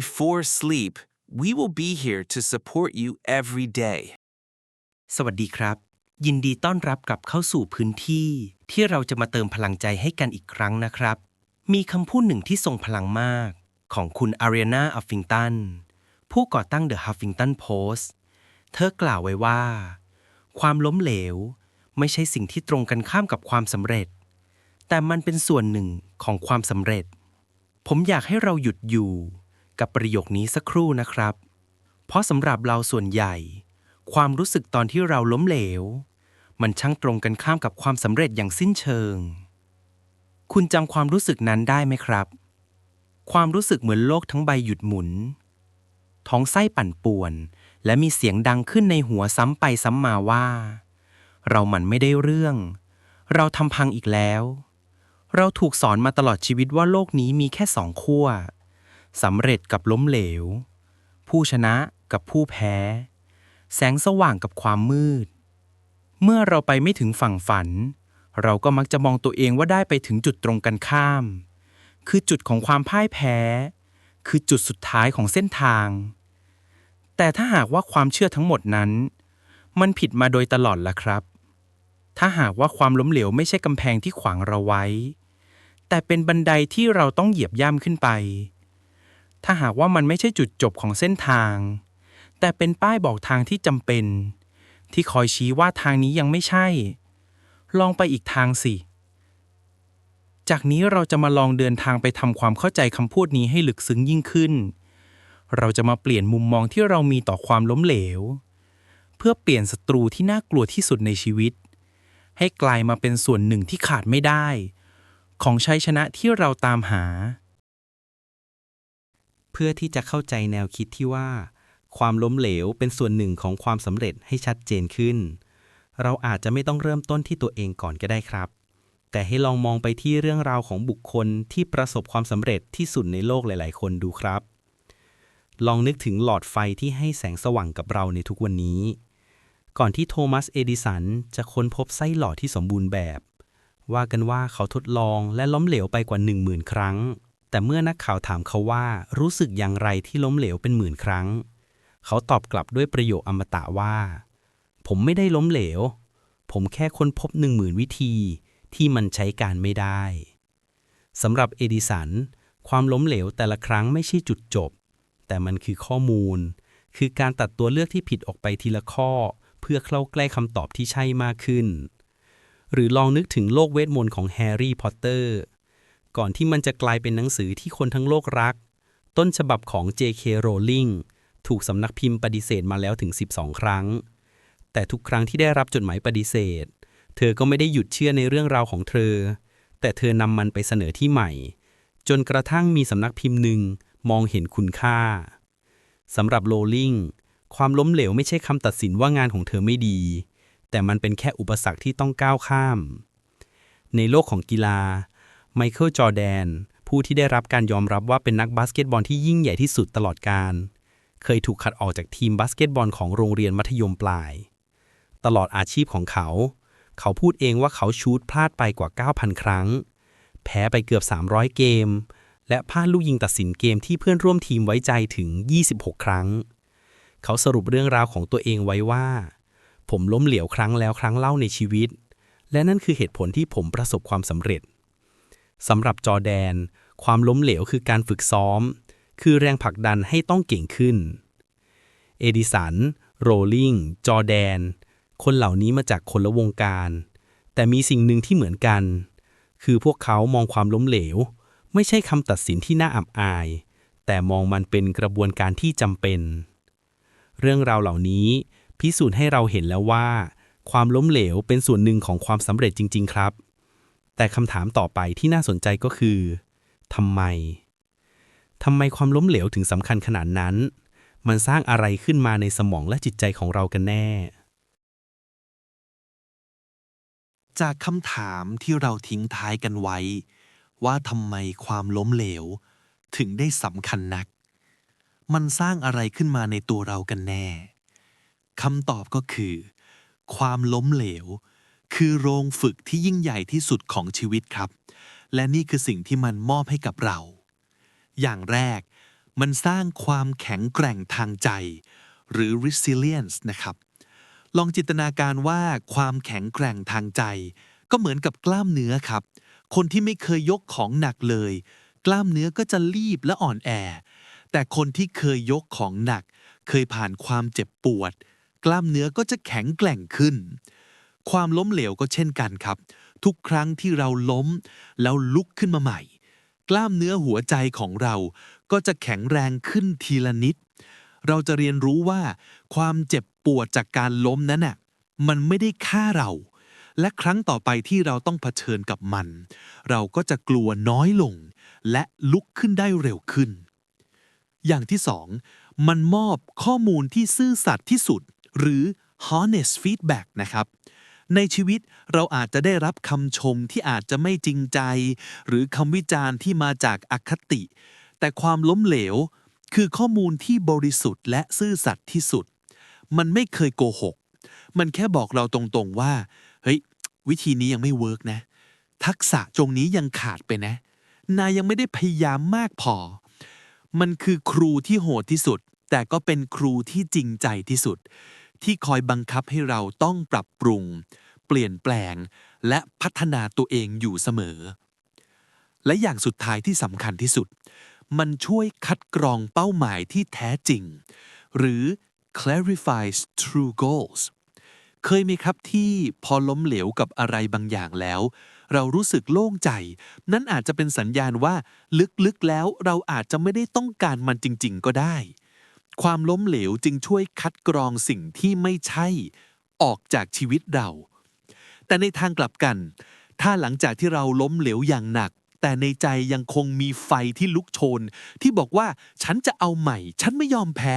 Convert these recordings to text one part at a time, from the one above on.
Before sleep, we will be here to support you every day. สวัสดีครับ ยินดีต้อนรับกลับเข้าสู่พื้นที่ ที่เราจะมาเติมพลังใจให้กันอีกครั้งนะครับ มีคำพูดหนึ่งที่ทรงพลังมาก ของคุณอารีนาอัฟฟิงตันผู้ก่อตั้ง The Huffington Post เธอกล่าวไว้ว่า ความล้มเหลว ไม่ใช่สิ่งที่ตรงกันข้ามกับความสำเร็จ แต่มันเป็นส่วนหนึ่งของความสำเร็จ ผมอยากให้เราหยุดอยู่ กับประโยคนี้สักครู่นะครับ เพราะสำหรับเราส่วนใหญ่ ความรู้สึกตอนที่เราล้มเหลว มันช่างตรงกันข้ามกับความสำเร็จอย่างสิ้นเชิง คุณจำความรู้สึกนั้นได้ไหมครับ ความรู้สึกเหมือนโลกทั้งใบหยุดหมุน ท้องไส้ปั่นป่วน และมีเสียงดังขึ้นในหัวซ้ำไปซ้ำมาว่า เรามันไม่ได้เรื่อง เราทำพังอีกแล้ว เราถูกสอนมาตลอดชีวิตว่าโลกนี้มีแค่สองขั้ว สำเร็จกับล้มเหลว ผู้ชนะกับผู้แพ้ แสงสว่างกับความมืด เมื่อเราไปไม่ถึงฝั่งฝัน เราก็มักจะมองตัวเองว่าได้ไปถึงจุดตรงกันข้าม คือจุดของความพ่ายแพ้ คือจุดสุดท้ายของเส้นทาง แต่ถ้าหากว่าความเชื่อทั้งหมดนั้น มันผิดมาโดยตลอดล่ะครับ ถ้าหากว่าความล้มเหลวไม่ใช่กำแพงที่ขวางเราไว้ แต่เป็นบันไดที่เราต้องเหยียบย่ำขึ้นไป ถ้าหากว่ามันไม่ใช่จุดจบของเส้นทาง แต่เป็นป้ายบอกทางที่จำเป็น ที่คอยชี้ว่าทางนี้ยังไม่ใช่ ลองไปอีกทางสิ จากนี้เราจะมาลองเดินทางไปทำความเข้าใจคำพูดนี้ให้ลึกซึ้งยิ่งขึ้น เราจะมาเปลี่ยนมุมมองที่เรามีต่อความล้มเหลว เพื่อเปลี่ยนศัตรูที่น่ากลัวที่สุดในชีวิต ให้กลายมาเป็นส่วนหนึ่งที่ขาดไม่ได้ ของชัยชนะที่เราตามหา เพื่อที่จะเข้าใจแนวคิดที่ว่า ความล้มเหลวเป็นส่วนหนึ่งของความสำเร็จให้ชัดเจนขึ้น เราอาจจะไม่ต้องเริ่มต้นที่ตัวเองก่อนก็ได้ครับ แต่ให้ลองมองไปที่เรื่องราวของบุคคลที่ประสบความสำเร็จที่สุดในโลกหลาย ๆ คนดูครับ ลองนึกถึงหลอดไฟที่ให้แสงสว่างกับเราในทุกวันนี้ ก่อนที่โทมัสเอดิสันจะค้นพบไส้หลอดที่สมบูรณ์แบบ ว่ากันว่าเขาทดลองและล้มเหลวไปกว่า 1 0,000 ครั้ง แต่เมื่อนักข่าวถามเขาว่ารู้สึกอย่างไรที่ล้มเหลวเป็นหมื่นครั้ง เขาตอบกลับด้วยประโยคอมตะว่า ผมไม่ได้ล้มเหลว ผมแค่ค้นพบหนึ่งหมื่นวิธีที่มันใช้การไม่ได้สำหรับเอดิสัน ความล้มเหลวแต่ละครั้งไม่ใช่จุดจบ แต่มันคือข้อมูล คือการตัดตัวเลือกที่ผิดออกไปทีละข้อ เพื่อเข้าใกล้คำตอบที่ใช่มากขึ้น หรือลองนึกถึงโลกเวทมนต์ของแฮร์รี่พอตเตอร์ ก่อนที่มันจะกลายเป็นหนังสือที่คนทั้งโลกรัก ต้นฉบับของ J.K. Rowling ถูกสำนักพิมพ์ปฏิเสธมาแล้วถึง 12 ครั้ง แต่ทุกครั้งที่ได้รับจดหมายปฏิเสธ เธอก็ไม่ได้หยุดเชื่อในเรื่องราวของเธอ แต่เธอนำมันไปเสนอที่ใหม่ จนกระทั่งมีสำนักพิมพ์หนึ่งมองเห็นคุณค่าสำหรับโรลลิงความล้มเหลวไม่ใช่คำตัดสินว่างานของเธอไม่ดี แต่มันเป็นแค่อุปสรรคที่ต้องก้าวข้าม ในโลกของกีฬา ไมเคิลจอแดน ผู้ที่ได้รับการยอมรับว่าเป็นนักบาสเกตบอลที่ยิ่งใหญ่ที่สุดตลอดกาลเคยถูกขัดออกจากทีมบาสเกตบอลของโรงเรียนมัธยมปลาย ตลอดอาชีพของเขา เขาพูดเองว่าเขาชูตพลาดไปกว่า 9,000 ครั้ง แพ้ไปเกือบ 300 เกม และพลาดลูกยิงตัดสินเกมที่เพื่อนร่วมทีมไว้ใจถึง 26 ครั้ง เขาสรุปเรื่องราวของตัวเองไว้ว่า ผมล้มเหลวครั้งแล้วครั้งเล่าในชีวิต และนั่นคือเหตุผลที่ผมประสบความสำเร็จ สำหรับจอแดน ความล้มเหลวคือการฝึกซ้อม คือแรงผลักดันให้ต้องเก่งขึ้น เอดิสัน โรลลิง จอแดน คนเหล่านี้มาจากคนละวงการ แต่มีสิ่งหนึ่งที่เหมือนกัน คือพวกเขามองความล้มเหลว ไม่ใช่คำตัดสินที่น่าอับอาย แต่มองมันเป็นกระบวนการที่จำเป็น เรื่องราวเหล่านี้พิสูจน์ให้เราเห็นแล้วว่า ความล้มเหลวเป็นส่วนหนึ่งของความสำเร็จจริง ๆ ครับ แต่คำถามต่อไปที่น่าสนใจก็คือทำไมทำไมความล้มเหลวถึงสำคัญขนาดนั้น มันสร้างอะไรขึ้นมาในสมองและจิตใจของเรากันแน่ จากคำถามที่เราทิ้งท้ายกันไว้ ว่าทำไมความล้มเหลว ถึงได้สำคัญนัก มันสร้างอะไรขึ้นมาในตัวเรากันแน่คำตอบก็คือ ความล้มเหลว คือโรงฝึกที่ยิ่งใหญ่ที่สุดของชีวิตครับ และนี่คือสิ่งที่มันมอบให้กับเรา อย่างแรก มันสร้างความแข็งแกร่งทางใจ หรือ resilience นะครับ ลองจินตนาการว่าความแข็งแกร่งทางใจ ก็เหมือนกับกล้ามเนื้อครับ คนที่ไม่เคยยกของหนักเลย กล้ามเนื้อก็จะรีบและอ่อนแอ แต่คนที่เคยยกของหนัก เคยผ่านความเจ็บปวด กล้ามเนื้อก็จะแข็งแกร่งขึ้น ความล้มเหลวก็เช่นกันครับ ทุกครั้งที่เราล้ม แล้วลุกขึ้นมาใหม่ กล้ามเนื้อหัวใจของเราก็จะแข็งแรงขึ้นทีละนิด เราจะเรียนรู้ว่า ความเจ็บปวดจากการล้มนั้นน่ะมันไม่ได้ฆ่าเรา และครั้งต่อไปที่เราต้องเผชิญกับมัน เราก็จะกลัวน้อยลง และลุกขึ้นได้เร็วขึ้น อย่างที่สองมันมอบข้อมูลที่ซื่อสัตย์ที่สุด หรือ honest feedback นะครับ ในชีวิตเราอาจจะได้รับคำชมที่อาจจะไม่จริงใจ หรือคำวิจารณ์ที่มาจากอคติ แต่ความล้มเหลว คือข้อมูลที่บริสุทธิ์และซื่อสัตย์ที่สุด มันไม่เคยโกหก มันแค่บอกเราตรงๆว่า เฮ้ย วิธีนี้ยังไม่เวิร์กนะ ทักษะตรงนี้ยังขาดไปนะ นายยังไม่ได้พยายามมากพอ มันคือครูที่โหดที่สุด แต่ก็เป็นครูที่จริงใจที่สุดที่คอยบังคับให้เราต้องปรับปรุง เปลี่ยนแปลง และพัฒนาตัวเองอยู่เสมอ และอย่างสุดท้ายที่สำคัญที่สุด มันช่วยคัดกรองเป้าหมายที่แท้จริง หรือ clarifies true goals เคยไหมครับที่พอล้มเหลวกับอะไรบางอย่างแล้ว เรารู้สึกโล่งใจ นั่นอาจจะเป็นสัญญาณว่าลึกๆแล้วเราอาจจะไม่ได้ต้องการมันจริง ๆ ก็ได้ ความล้มเหลวจึงช่วยคัดกรองสิ่งที่ไม่ใช่ ออกจากชีวิตเรา แต่ในทางกลับกัน ถ้าหลังจากที่เราล้มเหลวอย่างหนัก แต่ในใจยังคงมีไฟที่ลุกโชน ที่บอกว่าฉันจะเอาใหม่ ฉันไม่ยอมแพ้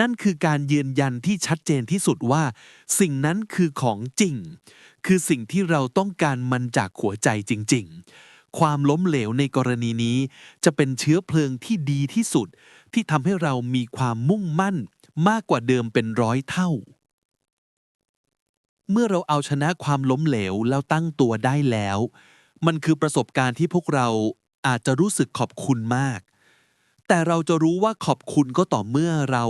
นั่นคือการยืนยันที่ชัดเจนที่สุดว่า สิ่งนั้นคือของจริง คือสิ่งที่เราต้องการมันจากหัวใจจริง ๆความล้มเหลวในกรณีนี้ จะเป็นเชื้อเพลิงที่ดีที่สุด ที่ทำให้เรามีความมุ่งมั่นมากกว่าเดิมเป็นร้อยเท่า เมื่อเราเอาชนะความล้มเหลวแล้วตั้งตัวได้แล้ว มันคือประสบการณ์ที่พวกเราอาจจะรู้สึกขอบคุณมาก แต่เราจะรู้ว่าขอบคุณก็ต่อเมื่อเรา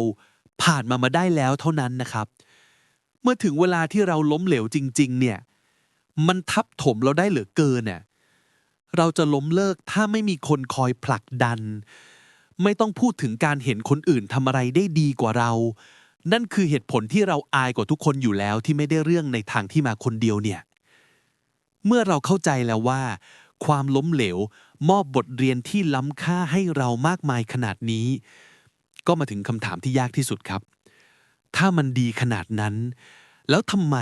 ผ่านมามาได้แล้วเท่านั้นนะครับ เมื่อถึงเวลาที่เราล้มเหลวจริง ๆ เนี่ย มันทับถมเราได้เหลือเกินเนี่ยเราจะล้มเลิกถ้าไม่มีคนคอยผลักดัน ไม่ต้องพูดถึงการเห็นคนอื่นทำอะไรได้ดีกว่าเรา นั่นคือเหตุผลที่เราอายกว่าทุกคนอยู่แล้วที่ไม่ได้เรื่องในทางที่มาคนเดียวเนี่ย เมื่อเราเข้าใจแล้วว่า ความล้มเหลวมอบบทเรียนที่ล้ำค่าให้เรามากมายขนาดนี้ ก็มาถึงคำถามที่ยากที่สุดครับ ถ้ามันดีขนาดนั้น แล้วทำไม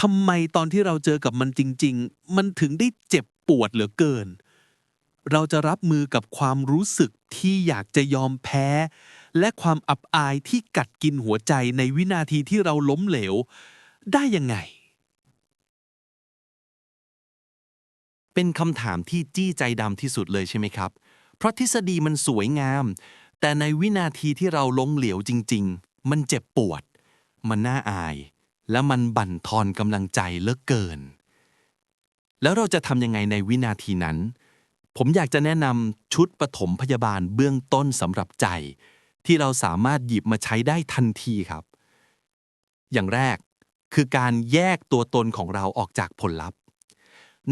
ทำไมตอนที่เราเจอกับมันจริง ๆ มันถึงได้เจ็บปวดเหลือเกิน เราจะรับมือกับความรู้สึกที่อยากจะยอมแพ้ และความอับอายที่กัดกินหัวใจในวินาทีที่เราล้มเหลว ได้ยังไง เป็นคำถามที่จี้ใจดำที่สุดเลยใช่ไหมครับ เพราะทฤษฎีมันสวยงาม แต่ในวินาทีที่เราล้มเหลวจริง ๆ มันเจ็บปวด มันน่าอาย และมันบั่นทอนกำลังใจเลือเกิน แล้วเราจะทำยังไงในวินาทีนั้นผมอยากจะแนะนำชุดปฐมพยาบาลเบื้องต้นสำหรับใจ ที่เราสามารถหยิบมาใช้ได้ทันทีครับ อย่างแรกคือการแยกตัวตนของเราออกจากผลลัพธ์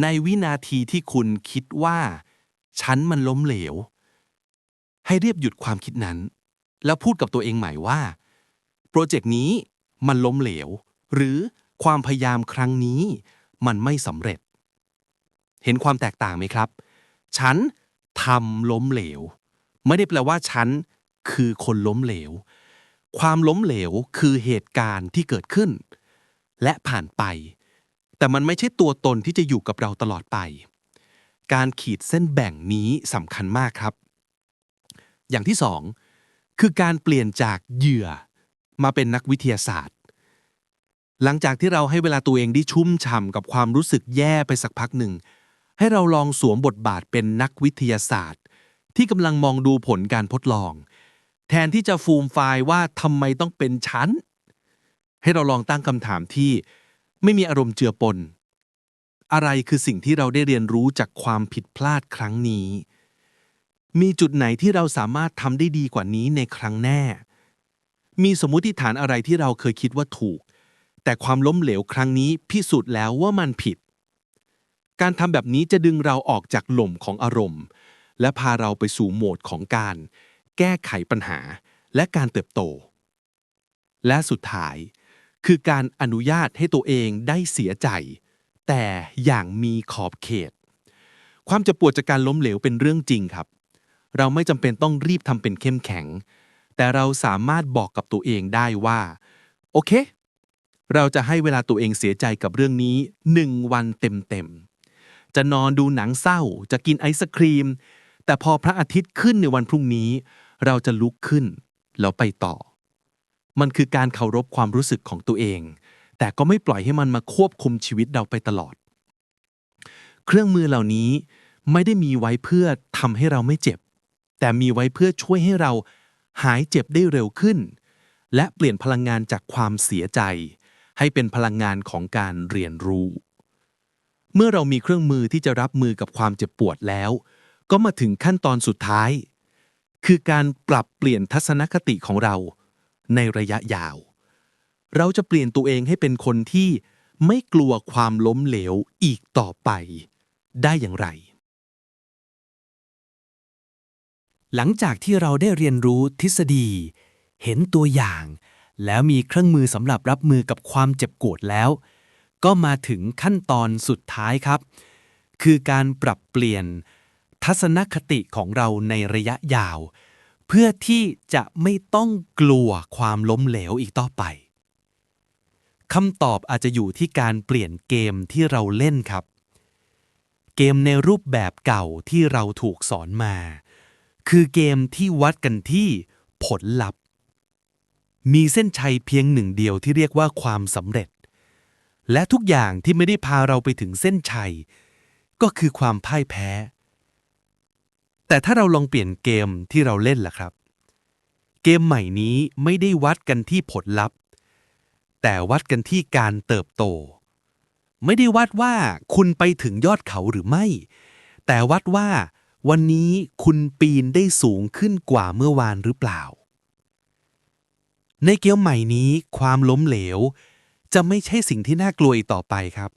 ในวินาทีที่คุณคิดว่า ฉันมันล้มเหลว ให้เรียบหยุดความคิดนั้น แล้วพูดกับตัวเองใหม่ว่า โปรเจกต์นี้มันล้มเหลว หรือความพยายามครั้งนี้ มันไม่สำเร็จ เห็นความแตกต่างไหมครับ ฉันทำล้มเหลว ไม่ได้แปลว่าฉัน คือคนล้มเหลว ความล้มเหลวคือเหตุการณ์ที่เกิดขึ้น และผ่านไป แต่มันไม่ใช่ตัวตนที่จะอยู่กับเราตลอดไป การขีดเส้นแบ่งนี้สำคัญมากครับ อย่างที่สองคือการเปลี่ยนจากเหยื่อมาเป็นนักวิทยาศาสตร์ หลังจากที่เราให้เวลาตัวเองได้ชุ่มฉ่ำกับความรู้สึกแย่ไปสักพักหนึ่ง ให้เราลองสวมบทบาทเป็นนักวิทยาศาสตร์ ที่กำลังมองดูผลการทดลอง แทนที่จะฟูมไฟล์ว่าทำไมต้องเป็นฉัน ให้เราลองตั้งคำถามที่ไม่มีอารมณ์เจือปน อะไรคือสิ่งที่เราได้เรียนรู้จากความผิดพลาดครั้งนี้ มีจุดไหนที่เราสามารถทำได้ดีกว่านี้ในครั้งแน่ มีสมมุติฐานอะไรที่เราเคยคิดว่าถูก แต่ความล้มเหลวครั้งนี้พิสูจน์แล้วว่ามันผิด การทำแบบนี้จะดึงเราออกจากหล่มของอารมณ์ และพาเราไปสู่โหมดของการ แก้ไขปัญหาและการเติบโต และสุดท้าย คือการอนุญาตให้ตัวเองได้เสียใจ แต่อย่างมีขอบเขต ความเจ็บปวดจากการล้มเหลวเป็นเรื่องจริงครับ เราไม่จำเป็นต้องรีบทำเป็นเข้มแข็ง แต่เราสามารถบอกกับตัวเองได้ว่า โอเค เราจะให้เวลาตัวเองเสียใจกับเรื่องนี้หนึ่งวันเต็มๆ จะนอนดูหนังเศร้า จะกินไอศครีม แต่พอพระอาทิตย์ขึ้นในวันพรุ่งนี้ เราจะลุกขึ้นแล้วไปต่อ มันคือการเคารพความรู้สึกของตัวเอง แต่ก็ไม่ปล่อยให้มันมาควบคุมชีวิตเราไปตลอด เครื่องมือเหล่านี้ไม่ได้มีไว้เพื่อทำให้เราไม่เจ็บ แต่มีไว้เพื่อช่วยให้เราหายเจ็บได้เร็วขึ้น และเปลี่ยนพลังงานจากความเสียใจ ให้เป็นพลังงานของการเรียนรู้ เมื่อเรามีเครื่องมือที่จะรับมือกับความเจ็บปวดแล้ว ก็มาถึงขั้นตอนสุดท้าย คือการปรับเปลี่ยนทัศนคติของเรา ในระยะยาว เราจะเปลี่ยนตัวเองให้เป็นคนที่ไม่กลัวความล้มเหลวอีกต่อไป ได้อย่างไร หลังจากที่เราได้เรียนรู้ทฤษฎี เห็นตัวอย่าง แล้วมีเครื่องมือสำหรับรับมือกับความเจ็บปวดแล้ว ก็มาถึงขั้นตอนสุดท้ายครับ คือการปรับเปลี่ยน ทัศนคติของเราในระยะยาว เพื่อที่จะไม่ต้องกลัวความล้มเหลวอีกต่อไปคำตอบอาจจะอยู่ที่การเปลี่ยนเกมที่เราเล่นครับ เกมในรูปแบบเก่าที่เราถูกสอนมา คือเกมที่วัดกันที่ผลลัพธ์ มีเส้นชัยเพียงหนึ่งเดียวที่เรียกว่าความสำเร็จ และทุกอย่างที่ไม่ได้พาเราไปถึงเส้นชัย ก็คือความพ่ายแพ้ แต่ถ้าเราลองเปลี่ยนเกมที่เราเล่นล่ะครับ เกมใหม่นี้ไม่ได้วัดกันที่ผลลัพธ์ แต่วัดกันที่การเติบโต ไม่ได้วัดว่าคุณไปถึงยอดเขาหรือไม่ แต่วัดว่าวันนี้คุณปีนได้สูงขึ้นกว่าเมื่อวานหรือเปล่า ในเกมใหม่นี้ความล้มเหลว จะไม่ใช่สิ่งที่น่ากลัวอีกต่อไปครับ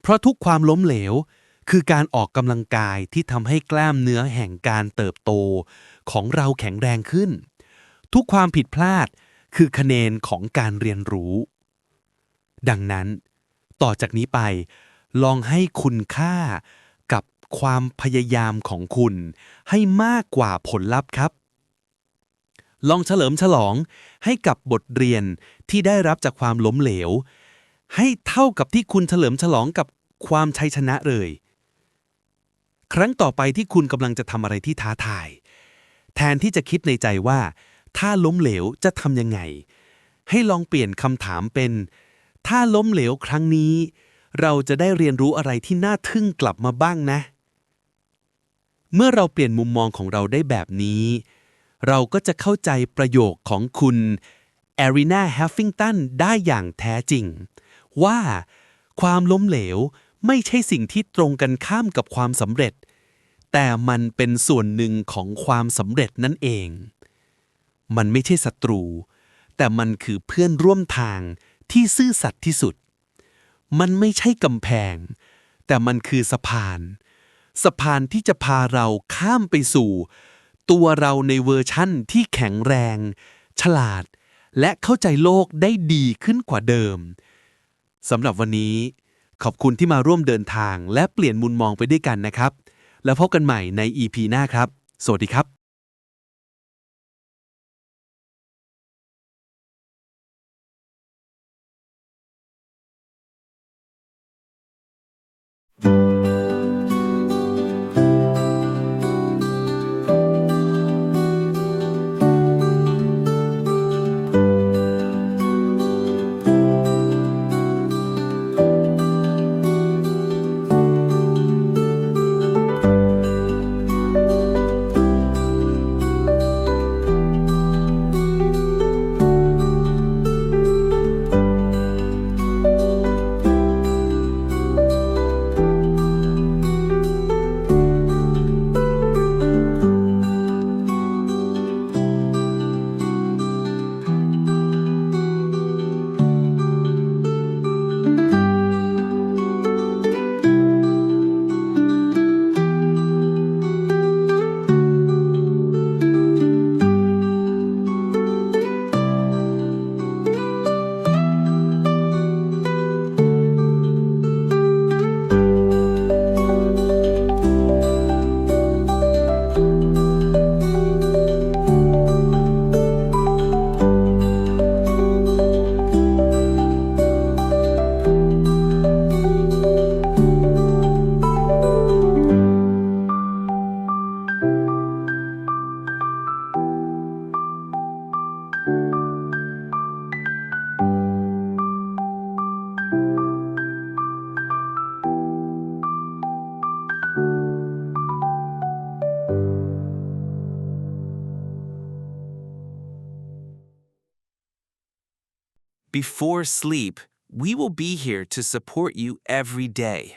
เพราะทุกความล้มเหลว คือการออกกำลังกายที่ทำให้กล้ามเนื้อแห่งการเติบโต ของเราแข็งแรงขึ้น ทุกความผิดพลาดคือคะแนนของการเรียนรู้ ดังนั้น ต่อจากนี้ไป ลองให้คุณค่ากับความพยายามของคุณ ให้มากกว่าผลลัพธ์ครับ ลองเฉลิมฉลองให้กับบทเรียนที่ได้รับจากความล้มเหลว ให้เท่ากับที่คุณเฉลิมฉลองกับความชัยชนะเลย ครั้งต่อไปที่คุณกำลังจะทำอะไรที่ท้าทาย แทนที่จะคิดในใจว่า ถ้าล้มเหลวจะทำยังไง ให้ลองเปลี่ยนคำถามเป็น ถ้าล้มเหลวครั้งนี้ เราจะได้เรียนรู้อะไรที่น่าทึ่งกลับมาบ้างนะ เมื่อเราเปลี่ยนมุมมองของเราได้แบบนี้ เราก็จะเข้าใจประโยคของคุณแอรีนาแฮฟฟิงตันได้อย่างแท้จริง ว่าความล้มเหลวไม่ใช่สิ่งที่ตรงกันข้ามกับความสำเร็จ แต่มันเป็นส่วนหนึ่งของความสำเร็จนั่นเอง มันไม่ใช่ศัตรู แต่มันคือเพื่อนร่วมทางที่ซื่อสัตย์ที่สุด มันไม่ใช่กำแพง แต่มันคือสะพาน สะพานที่จะพาเราข้ามไปสู่ ตัวเราในเวอร์ชั่นที่แข็งแรง ฉลาด และเข้าใจโลกได้ดีขึ้นกว่าเดิมสำหรับวันนี้ ขอบคุณที่มาร่วมเดินทางและเปลี่ยนมุมมองไปด้วยกันนะครับ แล้วพบกันใหม่ใน EP หน้าครับ สวัสดีครับ Before sleep, we will be here to support you every day.